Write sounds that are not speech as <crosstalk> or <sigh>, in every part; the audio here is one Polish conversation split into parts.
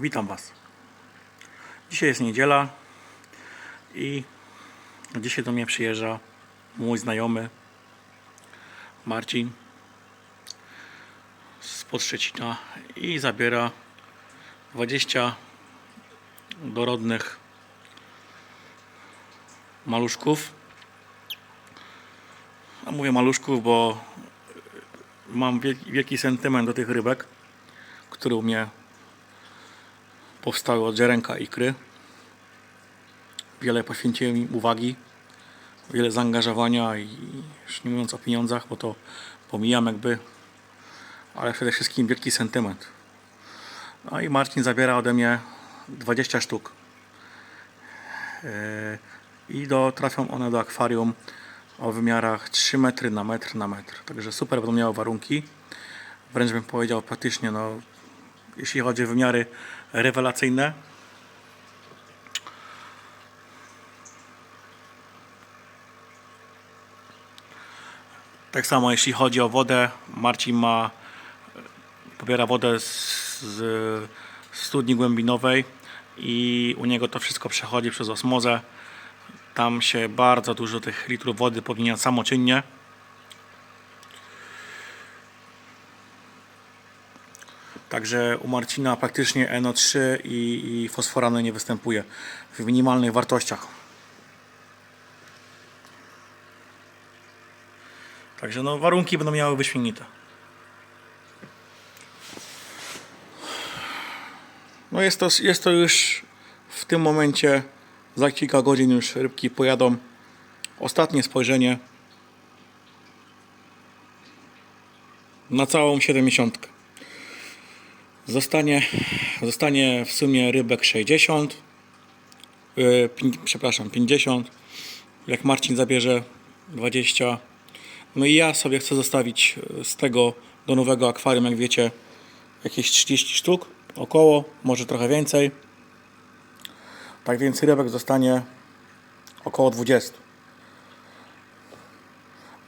Witam Was. Dzisiaj jest niedziela i dzisiaj do mnie przyjeżdża mój znajomy Marcin z Podszczecina i zabiera 20 dorodnych maluszków. A mówię maluszków, bo mam wielki, sentyment do tych rybek, które u mnie powstały od ziarenka ikry. Wiele poświęciłem im uwagi, wiele zaangażowania i już nie mówiąc o pieniądzach, bo to pomijam jakby, ale przede wszystkim wielki sentyment. No i Marcin zabiera ode mnie 20 sztuk. Yy, I do, trafią one do akwarium o wymiarach 3 metry na metr na metr. Także super będą miały warunki. Wręcz bym powiedział praktycznie, no, jeśli chodzi o wymiary rewelacyjne. Tak samo jeśli chodzi o wodę, Marcin ma pobiera wodę z, z studni głębinowej i u niego to wszystko przechodzi przez osmozę. Tam się bardzo dużo tych litrów wody powinien samoczynnie. Także u Marcina praktycznie NO3 i, i fosforany nie występuje w minimalnych wartościach. Także no, warunki będą miały wyśmienite. No jest to, jest to już w tym momencie za kilka godzin już rybki pojadą. Ostatnie spojrzenie na całą 70. Zostanie, zostanie w sumie rybek 60. Yy, pięć- przepraszam, 50. Jak Marcin zabierze 20. No i ja sobie chcę zostawić yy, z tego do nowego akwarium, jak wiecie, jakieś 30 sztuk około, może trochę więcej. Tak więc rybek zostanie około 20.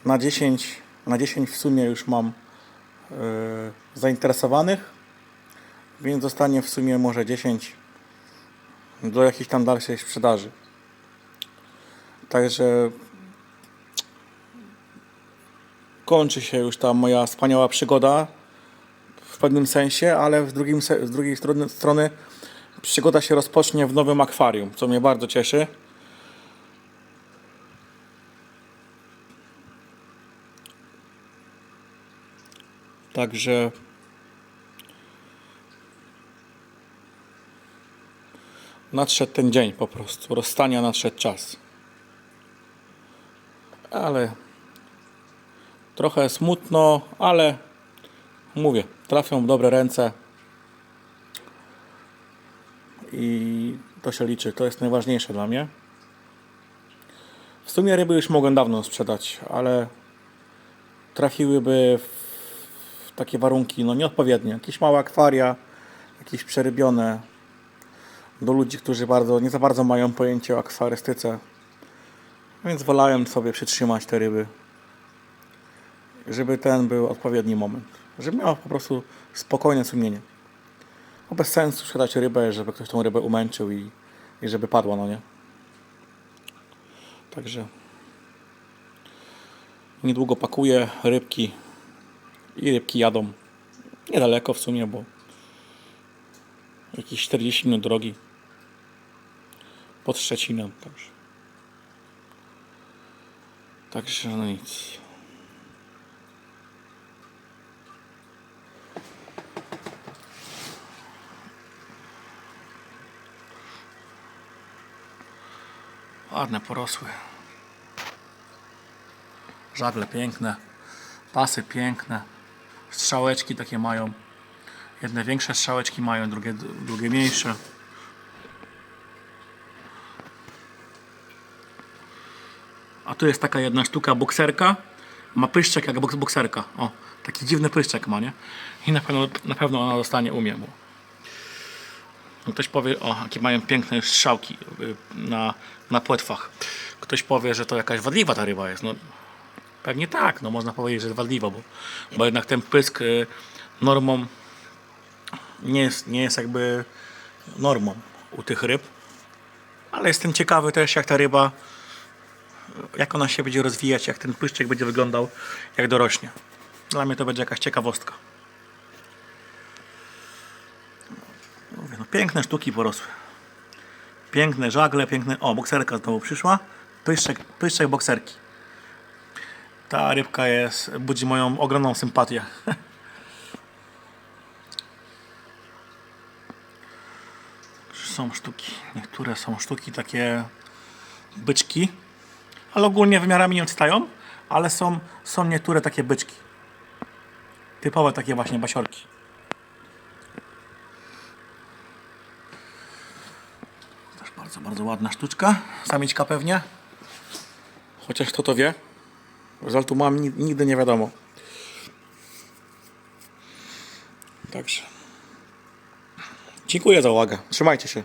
Na 10, na 10 w sumie już mam yy, zainteresowanych, więc zostanie w sumie może 10 do jakiejś tam dalszej sprzedaży. Także kończy się już ta moja wspaniała przygoda w pewnym sensie, ale z, drugim, z drugiej strony przygoda się rozpocznie w nowym akwarium, co mnie bardzo cieszy. Także nadszedł ten dzień po prostu, rozstania nadszedł czas. Ale trochę smutno, ale mówię, trafią w dobre ręce i to się liczy, to jest najważniejsze dla mnie. W sumie ryby już mogłem dawno sprzedać, ale trafiłyby w takie warunki no nieodpowiednie. Jakieś małe akwaria, jakieś przerybione do ludzi, którzy bardzo, nie za bardzo mają pojęcie o akwarystyce. Więc wolałem sobie przytrzymać te ryby, żeby ten był odpowiedni moment. Żeby miał po prostu spokojne sumienie. Bo bez sensu sprzedać rybę, żeby ktoś tą rybę umęczył i, i żeby padła, no nie? Także niedługo pakuję rybki i rybki jadą. Niedaleko w sumie, bo jakieś 40 minut drogi pod Szczecinem. Także, także no nic. Ładne porosły. Żagle piękne, pasy piękne, strzałeczki takie mają. Jedne większe strzałeczki mają, drugie, drugie mniejsze. A tu jest taka jedna sztuka bokserka. Ma pyszczek jak boks- bokserka. O, taki dziwny pyszczek ma, nie? I na pewno, na pewno ona zostanie umie. Bo no ktoś powie, o, jakie mają piękne strzałki y, na, na płetwach. Ktoś powie, że to jakaś wadliwa ta ryba jest. No, pewnie tak, no można powiedzieć, że jest wadliwa, bo, bo jednak ten pysk y, normą nie jest, nie jest jakby normą u tych ryb. Ale jestem ciekawy też, jak ta ryba, jak ona się będzie rozwijać, jak ten pyszczek będzie wyglądał, jak dorośnie. Dla mnie to będzie jakaś ciekawostka. Mówię, no, piękne sztuki porosły. Piękne żagle, piękne... O, bokserka znowu przyszła. Pyszczek, pyszczek bokserki. Ta rybka jest, budzi moją ogromną sympatię. <laughs> Są sztuki, niektóre są sztuki takie byczki, ale ogólnie wymiarami nie odstają, ale są, są niektóre takie byczki. Typowe takie właśnie basiorki. Też bardzo, bardzo ładna sztuczka. Samiczka pewnie. Chociaż kto to wie? Rezultatu mam ni- nigdy nie wiadomo. Także. Dziękuję za uwagę. Trzymajcie się.